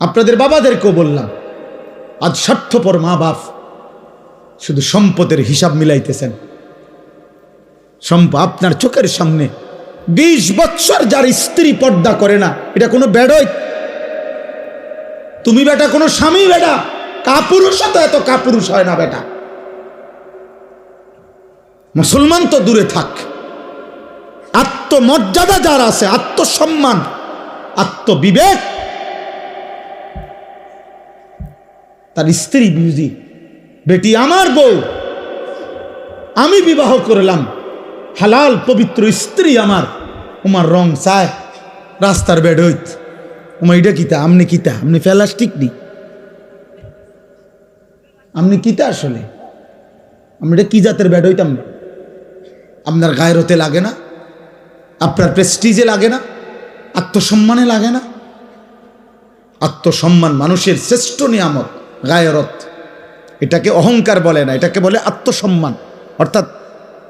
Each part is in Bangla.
আপনাদের বাবাদেরকেও বললাম, আজ স্বার্থপর মা বাপ শুধু সম্পদের হিসাব মিলাইতেছেন। সম্প আপনার চোখের সামনে বিশ বৎসর যার স্ত্রী পর্দা করে না, এটা কোনো বেড়ই তুমি বেটা, কোনো স্বামী বেটা, কাপুরুষ তো এত কাপুরুষ হয় না বেটা। মুসলমান তো দূরে থাক। আত্মমর্যাদা যার আছে, আত্মসম্মান, আত্মবিবেক তার স্ত্রী বুঝি, বেটি, আমার বউ। আমি বিবাহ করলাম। হালাল, পবিত্র স্ত্রী আমার। উমার রং চায়, রাস্তার বেড হইত। উমা, এটা কিতা? আমনি কিতা? আমনি প্লাস্টিক নি আপনি কিতা আসলে? আমি এটা কি জাতের ব্যাড হইতাম? আপনার গায়েরতে লাগে না? আপনার প্রেস্টিজে লাগে না? আত্মসম্মানে লাগে না? আত্মসম্মান মানুষের শ্রেষ্ঠ নিয়ামত। গায়রত। এটাকে অহংকার বলে না, এটাকে বলে আত্মসম্মান। অর্থাৎ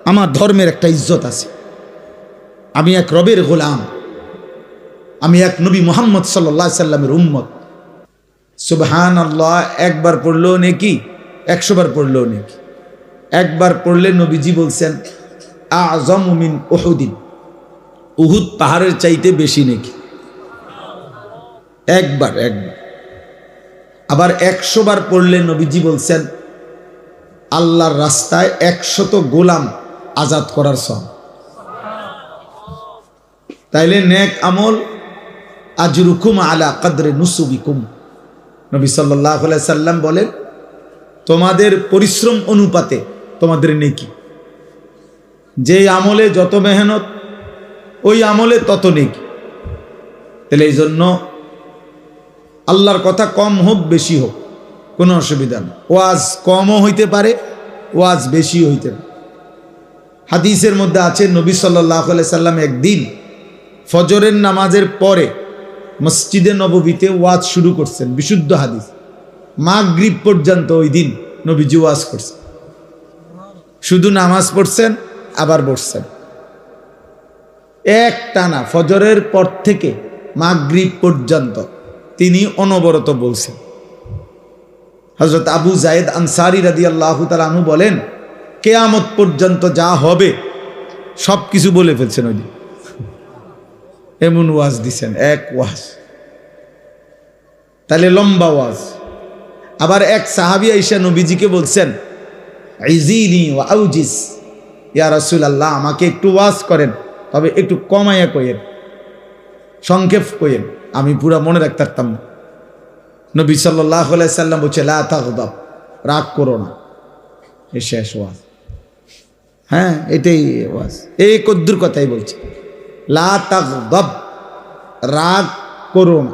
আমার ধর্মের একটা ইজ্জত আছে। আমি এক রবের গোলাম। আমি এক নবী মোহাম্মদ সাল্লা সাল্লামের উম্মত। সুবহান আল্লাহ একবার পড়লেও নেকি, একশো বার পড়লেও নেকি। একবার পড়লে নবীজি বলছেন আজমিন ওহুদিন উহুদ পাহাড়ের চাইতে বেশি নাকি। একবার একবার। আবার একশো বার পড়লে নবীজি বলছেন, আল্লাহর রাস্তায় একশত গোলাম আজাদ করার সব তাইলে নেক আমল, আজরুকুম আলা কাদরে নুসুবিকুম। নবী সাল্লাহ সাল্লাম বলেন, তোমাদের পরিশ্রম অনুপাতে তোমাদের নেকি। যে আমলে যত মেহনত, ওই আমলে তত নেকি। তাহলে এই জন্য আল্লাহর কথা কম হোক, বেশি হোক, কোনো অসুবিধা নেই। ওয়াজ কমও হইতে পারে, ওয়াজ বেশি হইতে পারে। হাদিসের মধ্যে আছে, নবী সাল্লাহ সাল্লাম একদিন ফজরের নামাজের পরে মসজিদে নববীতে ওয়াজ শুরু করছেন, বিশুদ্ধ হাদিস। মাগরিব পর্যন্ত ওই দিন নবীজি ওয়াজ করছেন। শুধু নামাজ পড়ছেন, আবার বসছেন। এক টানা ফজরের পর থেকে মাগরিব পর্যন্ত তিনি অনবরত বলছেন। হজরত আবু জায়েদ আনসারি রাদি আল্লাহ তালু বলেন, কেয়ামত পর্যন্ত যা হবে, সব কিছু বলে ফেলছেন ওই এমন ওয়াজ দিছেন, এক ওয়াজ। তাহলে লম্বা ওয়াজ। আবার এক সাহাবি আইসা নবীজিকে বলছেন ইয়া আল্লাহ আমাকে একটু ওয়াজ করেন, তবে একটু কমাইয়া কইেন সংক্ষেপ কইেন আমি পুরা মনে রাখতে পারতাম না নবী সাল্লাহ সাল্লাম বলছে, লা থাকদাব রাগ করো না। শেষ ওয়াজ। হ্যাঁ এটাই ওয়াজ। এই কদ্দুর কথাই বলছে। লা তাগদাব, রাগ করো না।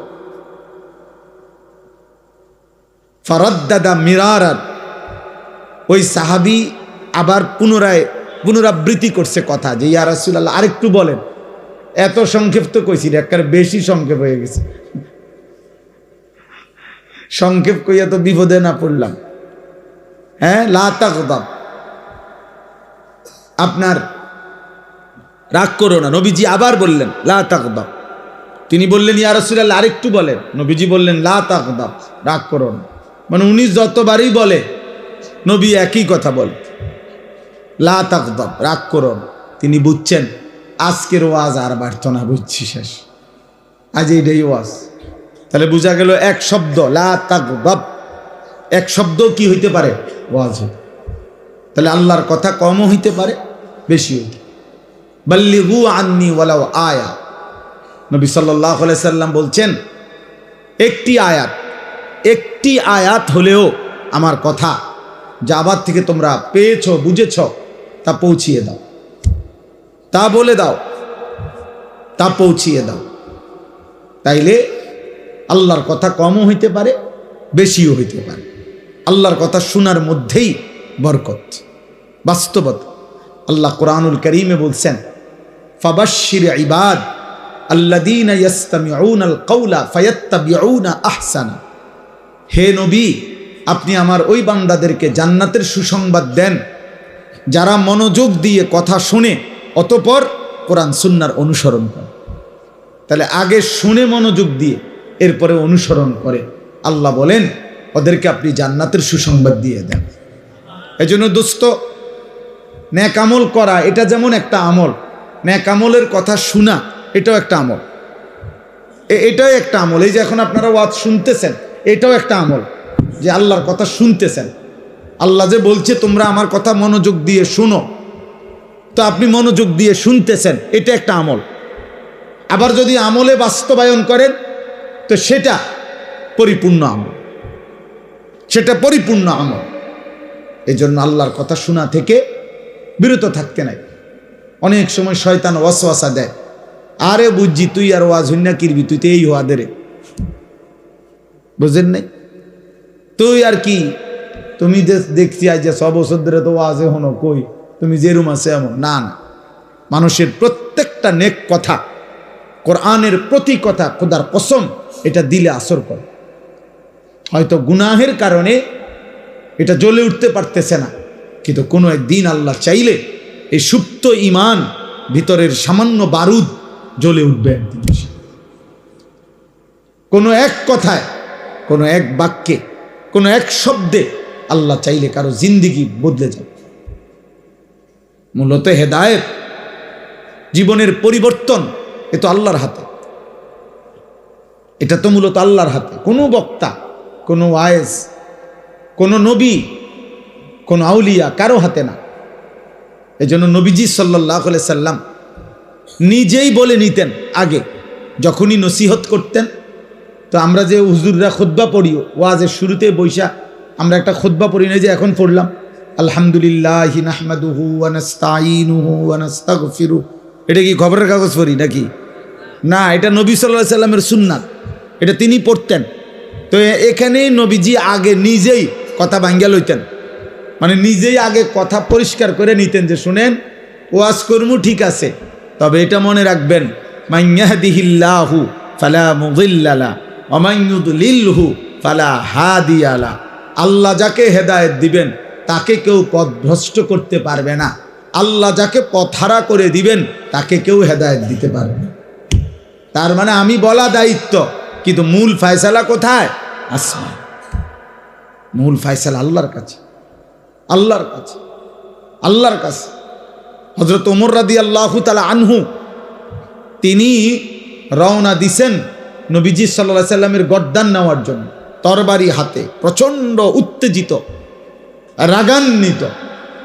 ফরদ্দাদা মিরারার ওই সাহাবি আবার পুনরায় পুনরাবৃত্তি করছে কথা যে, ইয়া রাসুল্লাহ আরেকটু বলেন। এত সংক্ষেপ তো কইছি একবার বেশি সংক্ষেপ হয়ে গেছে। সংক্ষেপ কইয়া তো বিপদে না পড়লাম। হ্যাঁ লাতাকদাব আপনার রাগ করো না, নবীজি আবার বললেন লাতাকদাব তিনি বললেন, ইয়া রাসুল্লাহ আরেকটু বলেন। নবীজি বললেন লাতাকদাব রাগ করো না। মানে উনি যতবারই বলে, নবী একই কথা বলে। লা তাকদব রাগ করো। তিনি বুঝছেন আজকের ওয়াজ আর বাড়ত না, বুঝছি শেষ। আজ এইটাই ওয়াজ। তাহলে বোঝা গেল এক শব্দ, লা এক শব্দ কি হইতে পারে? ওয়াজ তাহলে আল্লাহর কথা কমও হইতে পারে বেশি হইতে বাল্লিগু আন্নি ওয়ালাও আয়া। নবী সাল্লাহ সাল্লাম বলছেন, একটি আয়াত একটি আয়াত হলেও আমার কথা যা আবার থেকে তোমরা পেয়েছ, বুঝেছ, তা পৌঁছিয়ে দাও। তা বলে দাও, তা পৌঁছিয়ে দাও। তাইলে আল্লাহর কথা কমও হইতে পারে, বেশিও হইতে পারে। আল্লাহর কথা শোনার মধ্যেই বরকত। বাস্তবত আল্লাহ কোরআনুল করিমে বলছেন ফাবাশির ইবাদ আহসানা। হে নবী, আপনি আমার ওই বান্দাদেরকে জান্নাতের সুসংবাদ দেন, যারা মনোযোগ দিয়ে কথা শুনে অতপর কোরআন সুন্নার অনুসরণ করে। তাহলে আগে শুনে মনোযোগ দিয়ে এরপরে অনুসরণ করে। আল্লাহ বলেন, ওদেরকে আপনি জান্নাতের সুসংবাদ দিয়ে দেন। এই জন্য দোস্ত, ন্যাক আমল করা, এটা যেমন একটা আমল, ন্যাক আমলের কথা শোনা, এটাও একটা আমল। এটাও একটা আমল। এই যে এখন আপনারা ওয়াজ শুনতেছেন, এটাও একটা আমল, যে আল্লাহর কথা শুনতেছেন। আল্লাহ যে বলছে, তোমরা আমার কথা মনোযোগ দিয়ে শুনো। তো আপনি মনোযোগ দিয়ে শুনতেছেন, এটা একটা আমল। আবার যদি আমলে বাস্তবায়ন করেন, তো সেটা পরিপূর্ণ আমল। সেটা পরিপূর্ণ আমল। এই জন্য আল্লাহর কথা শোনা থেকে বিরত থাকতে নাই। অনেক সময় শয়তান ওয়াসওয়াসা দেয়, আরে বুঝছি তুই আর ওয়াজ হইনা কিরবি, তুই তো এই হওয়া রে বুঝেন নাই? তুই আর কি? তুমি দেখছি আজ ছ বছর ধরে তো ওয়াজে হনো, কই? তুমি যেরুম আছে এমন? না না। মানুষের প্রত্যেকটা নেক কথা, কোরআনের প্রতি কথা খোদার কসম, এটা দিলে আসর করে। হয়তো গুনাহের কারণে এটা জ্বলে উঠতে পারতেছে না, কিন্তু কোনো একদিন আল্লাহ চাইলে এই সুপ্ত ইমান ভিতরের সামান্য বারুদ জ্বলে উঠবে একদিন কোনো এক কথায়, কোনো এক বাক্যে, কোনো এক শব্দে আল্লাহ চাইলে কারও জিন্দিগি বদলে যাবে। মূলত হেদায়েত, জীবনের পরিবর্তন, এ তো আল্লাহর হাতে। এটা তো মূলত আল্লাহর হাতে। কোনো বক্তা, কোনো ওয়ায়েস কোনো নবী, কোনো আউলিয়া কারও হাতে না। এই জন্য নবীজি সাল্লাহ সাল্লাম নিজেই বলে নিতেন আগে, যখনই নসিহত করতেন। তো আমরা যে হুজুররা খুদ্া পড়ি, ওয়াজের শুরুতে বৈশা আমরা একটা খুদ্া পড়ি না যে এখন পড়লাম। আলহামদুলিল্লাহ নাহমাদুহু আনাস্তাইনুহু আনাস্তাগফিরু এটা কি খবরের কাগজ পড়ি নাকি? না, এটা নবী সাল্লাহ সাল্লামের সুন্নাত। এটা তিনি পড়তেন। তো এ- এখানেই নবীজি আগে নিজেই কথা ভাঙ্গা লইতেন। মানে নিজেই আগে কথা পরিষ্কার করে নিতেন যে, শুনেন, ওয়াজ কর্মু, ঠিক আছে। তবে এটা মনে রাখবেন মাইয়াহদিহিল্লাহু ফালা মুদিল্লালা অমাইয়ুদলিলহু ফালা হাদিয়ালা আল্লাহ যাকে হেদায়েত দিবেন তাকে কেউ পথভ্রষ্ট করতে পারবে না। আল্লাহ যাকে পথহারা করে দিবেন, তাকে কেউ হেদায়েত দিতে পারবে তার মানে আমি বলা দায়িত্ব, কিন্তু মূল ফয়সালা কোথায়? আসমান। মূল ফয়সালা আল্লাহর কাছে। আল্লাহর কাছে। আল্লাহর কাছে। হজরত ওমর রাদি আল্লাহ তালা আনহু, তিনি রওনা দিছেন নবীজি সাল্লা সাল্লামের গদ্দান নেওয়ার জন্য, তরবারি হাতে, প্রচণ্ড উত্তেজিত। রাগান্বিত।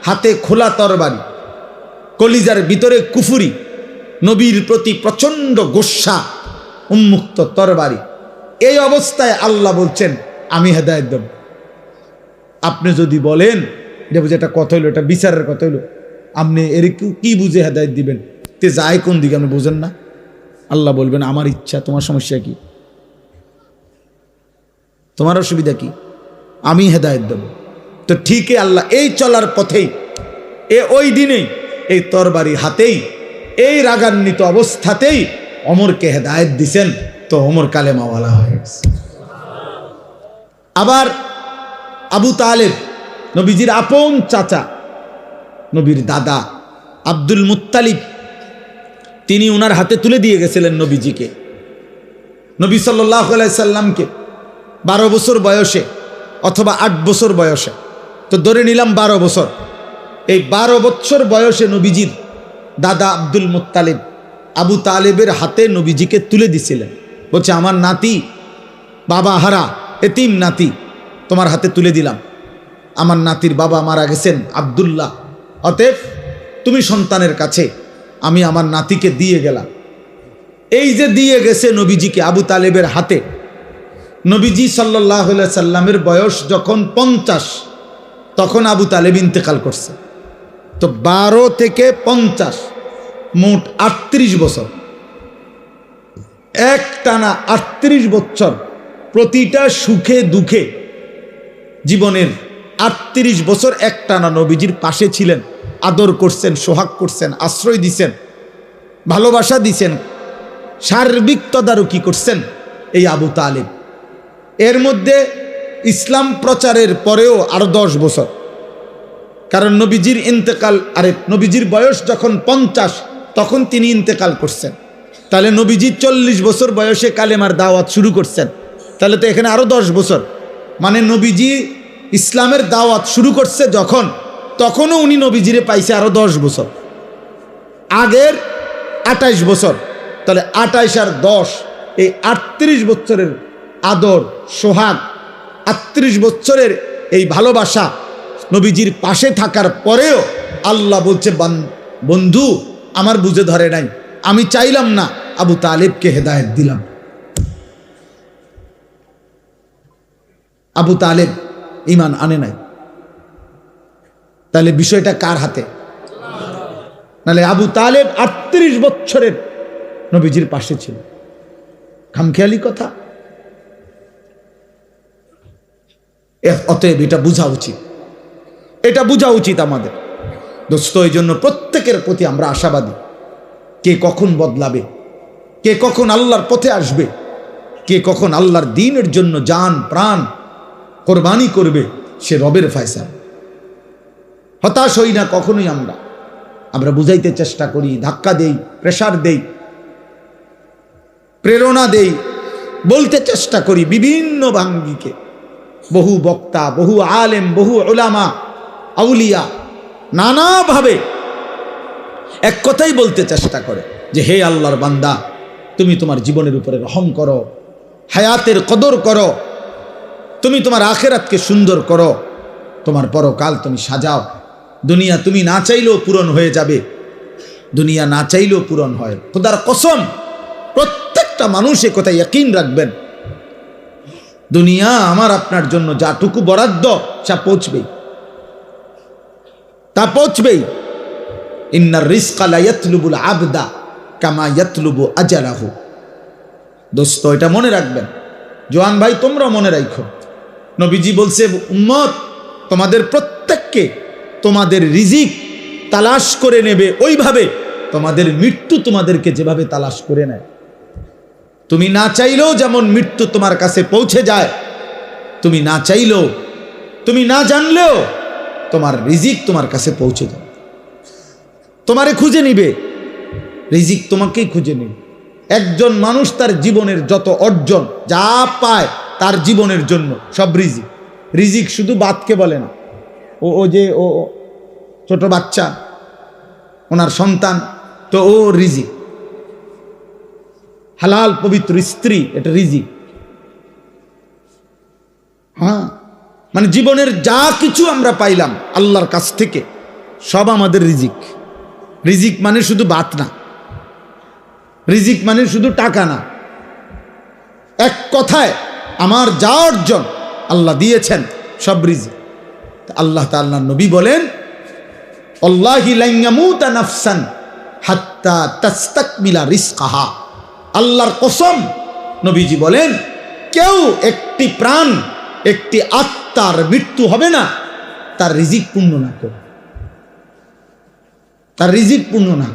হাতে খোলা তরবারি, কলিজার ভিতরে কুফুরি, নবীর প্রতি প্রচণ্ড গোস্বা উন্মুক্ত তরবারি। এই অবস্থায় আল্লাহ বলছেন, আমি হেদায়ত দেব। আপনি যদি বলেন, এটা বুঝে একটা কথা হইল, এটা বিচারের কথা হইল, আপনি এর কি বুঝে হেদায়ত দিবেন? তে যায় কোন দিকে আপনি বুঝেন না। আল্লাহ বলবেন, আমার ইচ্ছা, তোমার সমস্যা কি? তোমার অসুবিধা কি? আমি হেদায়ত দেব। তো ঠিকই আল্লাহ এই চলার পথেই, এ ওই দিনেই, এই তরবারি হাতেই, এই রাগান্বিত অবস্থাতেই অমরকে হেদায়ত দিছেন। তো অমর কালেমাওয়ালা হয়ে গেছে। আবার আবু তালেব, নবীজির আপন চাচা, নবীর দাদা আব্দুল মুত্তালিব, তিনি ওনার হাতে তুলে দিয়ে গেছিলেন নবীজিকে। নবী সাল্লাহ সাল্লামকে বারো বছর বয়সে অথবা আট বছর বয়সে তো ধরে নিলাম বারো বছর। এই বারো বছর বয়সে নবীজির দাদা আব্দুল মুত্তালিব আবু তালেবের হাতে নবীজিকে তুলে দিছিলেন। বলছে, আমার নাতি, বাবা হারা, এতিম নাতি, তোমার হাতে তুলে দিলাম। আমার নাতির বাবা মারা গেছেন আবদুল্লাহ। অতএব তুমি সন্তানের কাছে আমি আমার নাতিকে দিয়ে গেলাম। এই যে দিয়ে গেছে নবীজিকে আবু তালেবের হাতে, নবীজি সাল্লাহ সাল্লামের বয়স যখন পঞ্চাশ তখন আবু তালেব ইন্তেকাল করছে। তো বারো থেকে পঞ্চাশ, মোট আটত্রিশ বছর। এক টানা আটত্রিশ বছর প্রতিটা সুখে দুঃখে জীবনের আটত্রিশ বছর এক টানা নবীজির পাশে ছিলেন, আদর করছেন, সোহাগ করছেন, আশ্রয় দিছেন, ভালোবাসা দিছেন, সার্বিক তদারকি করছেন এই আবু তালেব। এর মধ্যে ইসলাম প্রচারের পরেও আরও দশ বছর। কারণ নবীজির ইন্তেকাল, আরে নবীজির বয়স যখন পঞ্চাশ, তখন তিনি ইন্তেকাল করছেন। তাহলে নবীজি চল্লিশ বছর বয়সে কালেমার দাওয়াত শুরু করছেন। তাহলে তো এখানে আরও দশ বছর। মানে নবীজি ইসলামের দাওয়াত শুরু করছে যখন, তখনও উনি নবীজিরে পাইছে আরও দশ বছর। আগের আঠাইশ বছর। তাহলে আঠাইশ আর দশ, এই আটত্রিশ বছরের আদর, সোহাগ আটত্রিশ বছরের এই ভালোবাসা নবীজির পাশে থাকার পরেও আল্লাহ বলছে বন্ধু, আমার বুঝে ধরে নাই। আমি চাইলাম না আবু তালেবকে হেদায়েত দিলাম। আবু তালেব ইমান আনে নাই। তাহলে বিষয়টা কার হাতে? নালে আবু তালেব আটত্রিশ বছরের নবীজির পাশে ছিল। খামখেয়ালি কথা এ- অতএব এটা বোঝা উচিত। এটা বোঝা উচিত আমাদের। দোস্ত এই জন্য প্রত্যেকের প্রতি আমরা আশাবাদী। কে কখন বদলাবে? কে কখন আল্লাহর পথে আসবে? কে কখন আল্লাহর দিনের জন্য যান প্রাণ কোরবানি করবে? সে রবের ফয়সাল। হতাশ হই না কখনোই আমরা। আমরা বুঝাইতে চেষ্টা করি, ধাক্কা দেই প্রেসার দেই, প্রেরণা দেই, বলতে চেষ্টা করি বিভিন্ন ভাঙ্গিকে। বহু বক্তা, বহু আলেম, বহু ওলামা আউলিয়া নানাভাবে এক কথাই বলতে চেষ্টা করে যে, হে আল্লাহর বান্দা, তুমি তোমার জীবনের উপরে রহম করো, হায়াতের কদর করো, তুমি তোমার আখেরাতকে সুন্দর করো, তোমার পরকাল তুমি সাজাও, দুনিয়া তুমি না চাইলেও পূরণ হয়ে যাবে, দুনিয়া না চাইলেও পূরণ হয়। খোদার কসম, প্রত্যেকটা মানুষ এ কথা রাখবেন। দুনিয়া আমার আপনার জন্য যাটুকু বরাদ্দ, সা পৌঁছবেই। তা পৌঁছবেই। ইন্নার রিস্কালা আবদা কামা ইয়াতলুবু আজালাহু। দোস্ত, এটা মনে রাখবেন। জোয়ান ভাই তোমরা মনে রাখো নবীজি বলছে, উম্মত, তোমাদের প্রত্যেককে তোমাদের রিজিক তালাশ করে নেবে। ওইভাবে তোমাদের মৃত্যু তোমাদেরকে যেভাবে তালাশ করে নেয়। তুমি না চাইলেও যেমন মৃত্যু তোমার কাছে পৌঁছে যায়, তুমি না চাইলেও, তুমি না জানলেও তোমার রিজিক তোমার কাছে পৌঁছে যায়। তোমারে খুঁজে নিবে, রিজিক তোমাকেই খুঁজে নিবে। একজন মানুষ তার জীবনের যত অর্জন যা পায় তার জীবনের জন্য সব রিজিক। রিজিক শুধু বাতকে বলে না, ও ও যে ও ছোট বাচ্চা, ওনার সন্তান, তো ও রিজিক। হালাল, পবিত্র স্ত্রী, এটা রিজিক হ্যাঁ? মানে জীবনের যা কিছু আমরা পাইলাম আল্লাহর কাছ থেকে, সব আমাদের রিজিক। রিজিক মানে শুধু বাত না। রিজিক মানে শুধু টাকা না। এক কথায়, আমার যা অর্জন আল্লাহ দিয়েছেন, সব রিজিক। আল্লাহ তাল্লাহ নবী বলেন, অল্লাহি লাইয়ামুতা নাফসান হাত্তা তাস্তাকমিলা রিস্কাহা আল্লাহর কসম নবীজি বলেন, কেউ একটি প্রাণ, একটি আত্মার মৃত্যু হবে না, তার রিজিক পূর্ণ না করে তার রিজিক পূর্ণ না